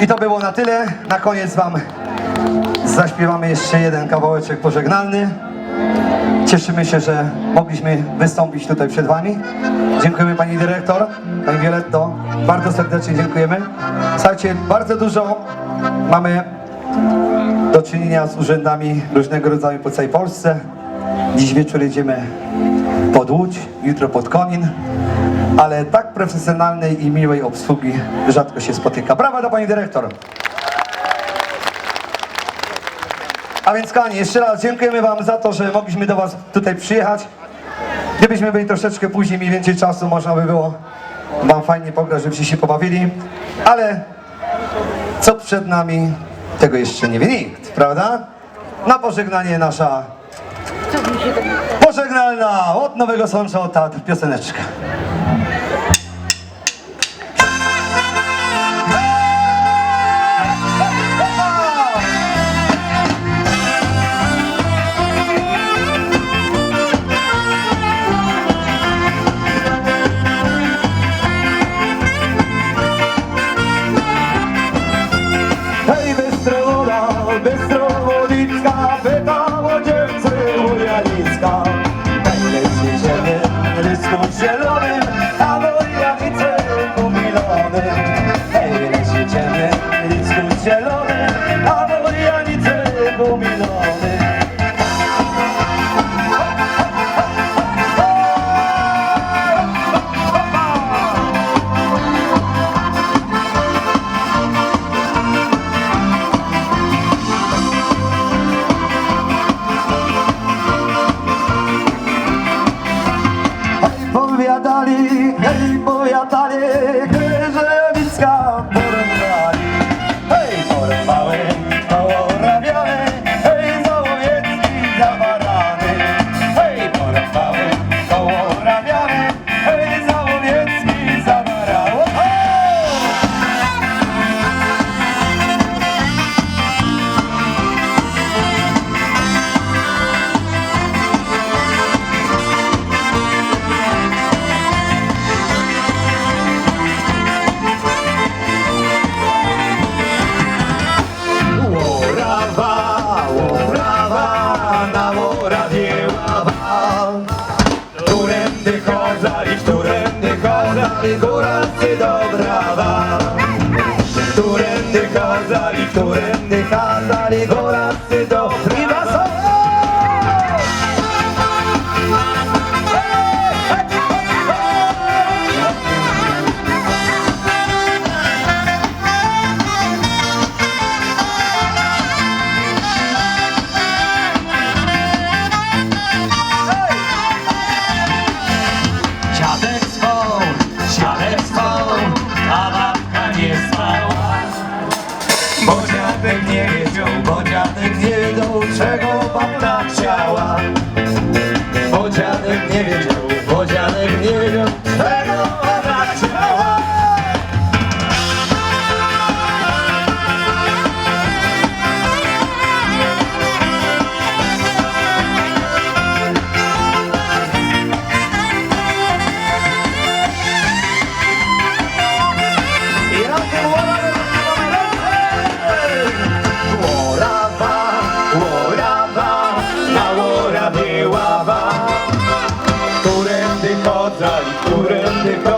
I to było na tyle. Na koniec wam zaśpiewamy jeszcze jeden kawałeczek pożegnalny. Cieszymy się, że mogliśmy wystąpić tutaj przed wami. Dziękujemy pani dyrektor, pani Violetto. Bardzo serdecznie dziękujemy. Słuchajcie, bardzo dużo mamy do czynienia z urzędami różnego rodzaju po całej Polsce. Dziś wieczór jedziemy pod Łódź, jutro pod Konin, ale tak profesjonalnej i miłej obsługi rzadko się spotyka. Brawa dla pani dyrektor. A więc kochani, jeszcze raz dziękujemy wam za to, że mogliśmy do was tutaj przyjechać. Gdybyśmy byli troszeczkę później, mniej więcej czasu, można by było wam fajnie pograć, żebyście się pobawili, ale co przed nami, tego jeszcze nie wie nikt, prawda? Na pożegnanie nasza pożegnalna od Nowego Sącza Teatr pioseneczka. voy a darle, hey, voy a darle. Chodzali, góracy do brawa. grande